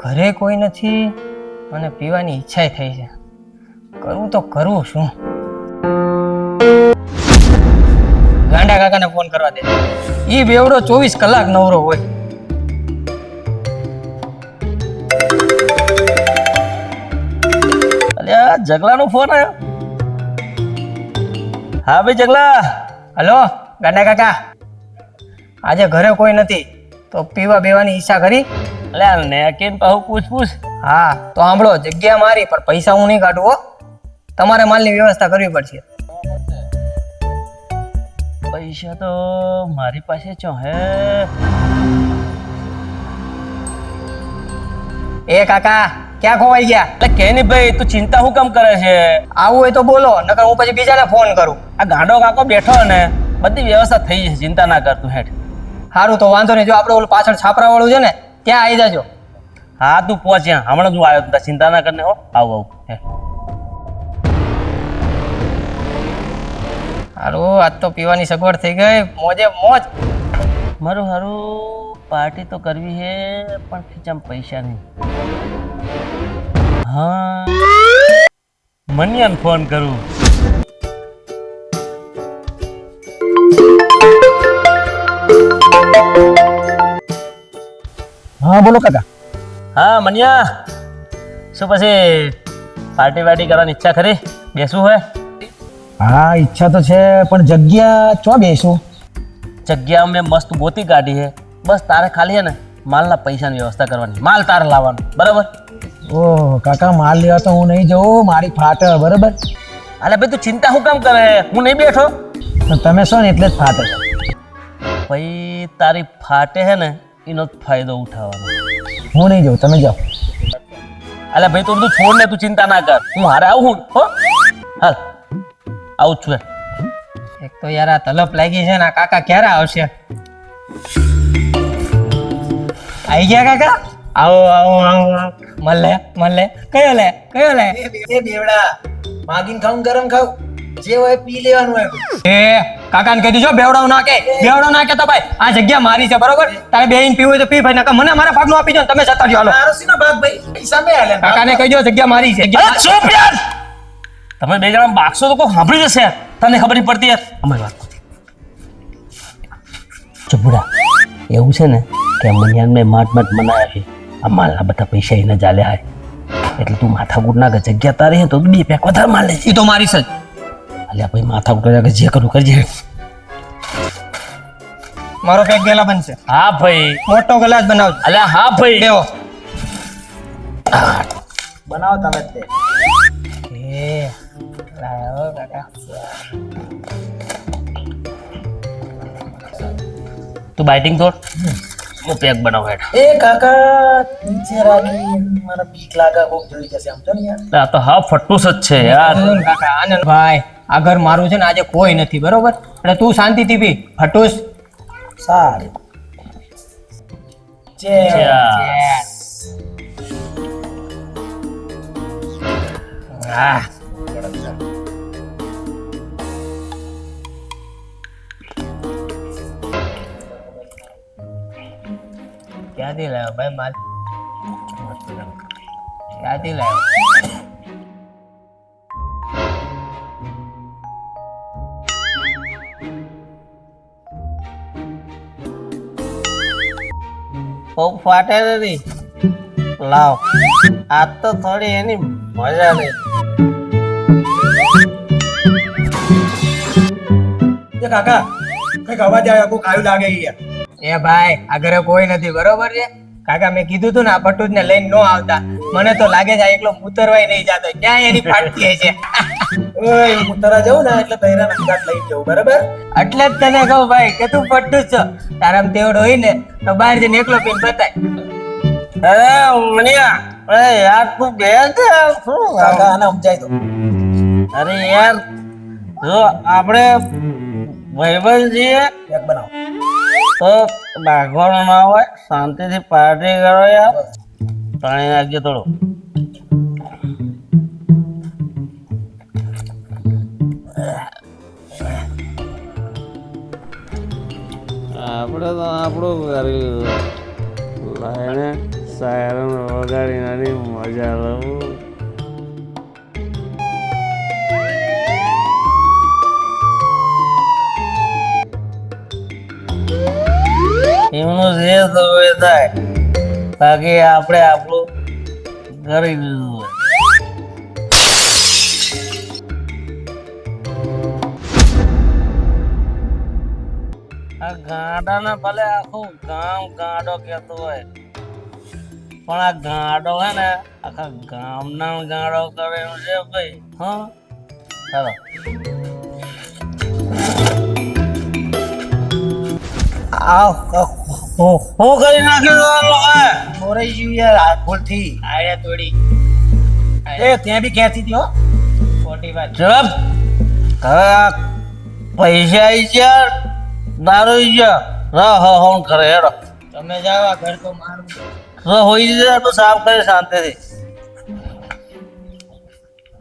ઘરે કોઈ નથી અને પીવાની ઈચ્છા થઈ છે. કરવું તો કરવું શું? ગાંડા કાકાને ફોન કરવા દે. ઈ બેવડો ચોવીસ કલાક નવરો હોય. અલ્યા જગલાનો ફોન આવ્યો હા ભાઈ જગલા. હલો, ગાંડા કાકા. આજે ઘરે કોઈ નથી, તો પીવા બેવાની ઈચ્છા કરી? અલ્યા નેકીન પાહુ પૂછ પૂછ હા, તો સાંભળો, જગ્યા મારી, પણ પૈસા હું નહીં કાઢું, હો. તમારે માલની વ્યવસ્થા કરવી પડશે. પૈસા તો મારી પાસે ચો હે? એ કાકા, ક્યાં ખોવાઈ ગયા? એટલે કે ની ભાઈ, તું ચિંતા હું કેમ કરે છે? આવું હોય તો બોલો, નકર હું પછી બીજાને ફોન કરું. આ ગાંડો કાકો બેઠો ને, બધી વ્યવસ્થા થઈ જશે, ચિંતા ના કરતું હેઠ. સારું તો વાંધો નહીં, જો આપણે ઓલું પાછળ છાપરા વાળું છે ને ત્યાં આવી જાજો? હા, તું પહોંચ્યા હમણાં જ આવ્યો તું ચિંતા ના કરને હો. આવું આવું. હે. હારું આજ તો પીવાની સગવડ થઈ ગઈ. મોજે મોજ. મારું હારું પાર્ટી તો કરવી હે, પણ ખીચામાં પૈસા નહીં. હા. મનિયાને ફોન કરું. બોલો કાકા. હા મનિયા. શું પછી પાર્ટી વાર્ટી કરવાની ઈચ્છા ખરી? બેસવું હોય? હા ઈચ્છા તો છે પણ જગ્યા ચો બેસું? જગ્યા મેં મસ્ત ગોતી કાઢી છે. બસ તારે ખાલી છે ને માલના પૈસાની વ્યવસ્થા કરવાની. માલ તારે લાવવાનો. બરાબર? ઓહ કાકા માલ લેવા તો હું નહીં જઉં. મારી ફાટે બરાબર? અલે ભાઈ તું ચિંતા શું કામ કરે? હું નહીં બેઠો? તમે છો ને એટલે જ ફાટે. ભાઈ તારી ફાટે હે ને એનો જ ફાયદો ઉઠાવવાનો. હું નહીં જાઉં તમે જાઓ. અલે ભાઈ તું બધું છોડ ને તું ચિંતા ના કર. હું હારે આવું હું હો? હાલ આવું જ છું એક તો યાર આ તલપ લાગી છે ને આ કાકા ક્યારે આવશે? આવી ગયા કાકા? આવો આવો આવો. મલે મલે કયો લે કયો લે? એ બેવડા માગીને ખાઉં ગરમ ખાવ જે હોય પી લેવાનું હોય એ કાકાને કહી દીજો બેવડાવ ના કે. બેવડાવ ના કે તો ભાઈ આ જગ્યા મારી છે બરોબર? તારે બેહીન પીવું હોય તો પી ભાઈ નકર મને મારા ભાગનો આપી દો ને તમે જતા રહ્યો હાલો. મારો સીનો ભાગ ભાઈ? પૈસા મેં આલ્યા. કાકાને કહી દો જગ્યા મારી છે. ચૂપ યાર તમે બે જણા બાકસો તો કોઈ સાંભળી જશે. તને ખબર નહીં પડતી યાર. અમારી વાત ચુપડા એવું છે ને કે મનિયાન મેં માટ માટ મનાયા છે. આ માલના બધા પૈસા એને ચાલ્યા હાય એટલે તું માથાકૂટ ના કર. જગ્યા તારી હે તો બે પેક વધારે માલ લેજે. એ તો મારી છે જ. અલ્યા ભાઈ માથા કર્યા કે જે કરું કરજે. મારો પેક ગેલા બનશે. હા ભાઈ. મોટો ગ્લાસ બનાવજો. અલ્યા હા ભાઈ. લેવો બનાવો તમે તે. એ લાવો કાકા. તું બાઇટિંગ તોડ હું પેક બનાવ હેઠ એ કાકા નીચે રાખી. મને બીક લાગે કોક જોઈ જશે. આમ તો ને યાર. આ તો હા ફટ્ટુસ જ છે યાર. કાકા આનંદ ભાઈ આ ઘર મારું છે ને આજે કોઈ નથી બરોબર? એટલે તું શાંતિથી પી. ફટુસ. સારું. હા ક્યાંથી લાવ્યો ભાઈ માલ? ક્યાંથી લાવ્યો પગ ફાટે નથી લાવ. આ તો થોડી એની મજા નહીં. એ કાકા કંઈક અવાજ આવ્યો કોક આવ્યું લાગે યાર. એ ભાઈ આ ઘરે કોઈ નથી બરોબર છે? કાકા મેં કીધું તું ને આ પટુજ ને લઈને નો આવતા. મને તો લાગે છે એકલો ઉતરવાય નહીં જાતો. ક્યાં એની ફાટતી છે? ઓય ને એટલે લઈને જવું બરાબર? એટલે જ તને કહું ભાઈ કે તું પટ્ટુ છો. તારામ તેવડ હોય ને તો બહાર જઈને એકલો પીને બતાય. અરે મનિયા અરે યાર તું ગયા છે શું કાકા આને સમજાય તો અરે યાર જો આપણે ભાઈબંધ છીએ એક બનાવો. તો ભાગવાનું ના હોય શાંતિથી પાર્ટી કરો યાર. પાણી વાગ્યે થોડું. આપણે તો આપણું કરી લઈને સાયરન વગાડી નાની મજા લઉં એમનું જે થયું થાય, બાકી આપણે આપણું કરી દીધું આ ગાડાને ભલે આખું ગામ ગાડો કહેતો હોય પણ આ ગાડો હે ને આખા ગામના ગાડો કરેલું છે ભાઈ હા? ચાલો હું કરી નાખ્યું આ મોરાઈ યાર ભૂલથી આયા તોડી એ ત્યાં બી ક્યાંથી થયો ખોટી વાત. હવે પૈસા ગયા. દારૂ ગયા રા હો હોન કરે હેડો. તમે જાવા ઘર તો મારું. તો હોઈ જાય તો સાફ કરી શાંતિથી.